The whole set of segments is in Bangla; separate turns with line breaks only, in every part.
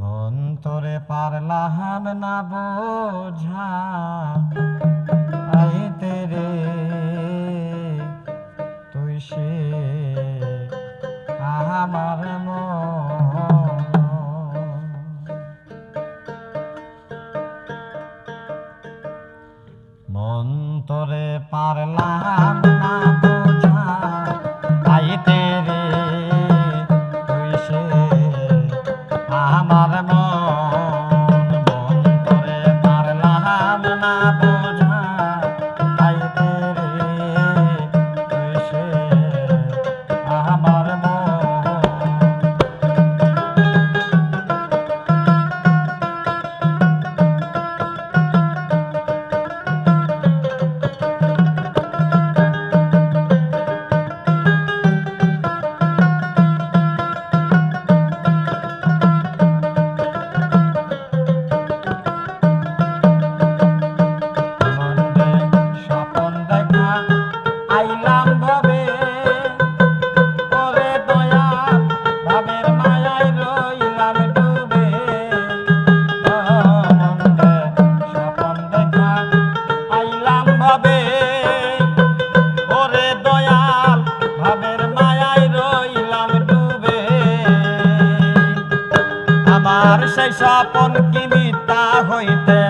মন তোরে পারলাম না বোঝা। আইতে রে তুই সে আমার মন। তোরে পারলাম না tava em pé.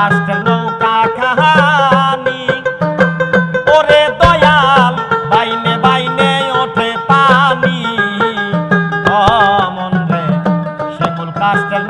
লাস্ট নৌকা খাহানি ওরে দয়াল বাইনে বাইনে ওঠে পানি। অমন রে সেগুল কাস্টেল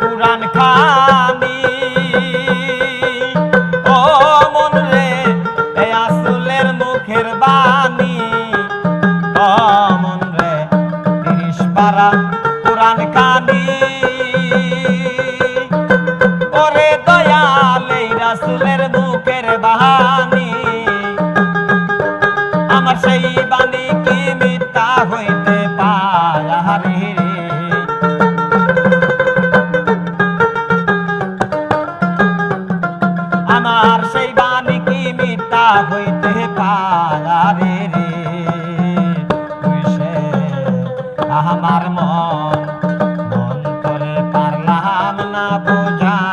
পুরাণ খানি ও মন রে আসলের মুখের বাণী। ও মন রে, তিরিশ পারা পুরাণ খানি আমার মন। মন করে পারলাম না বোঝাইতে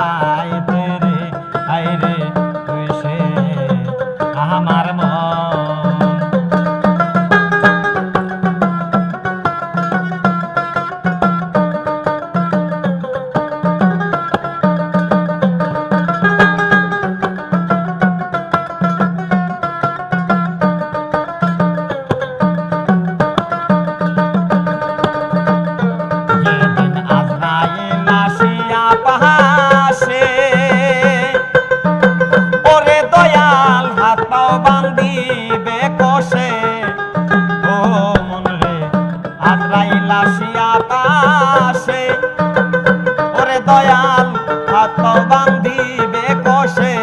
দয়াল, হাত বান্ধিবে কষে।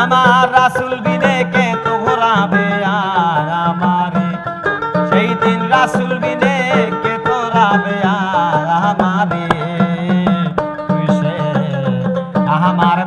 আমার রাসুল বিনে কে তো ঘোরাবে আর আমারে? সেই দিন রাসুল বিনে কে তোরাবে আর আমারে? আমার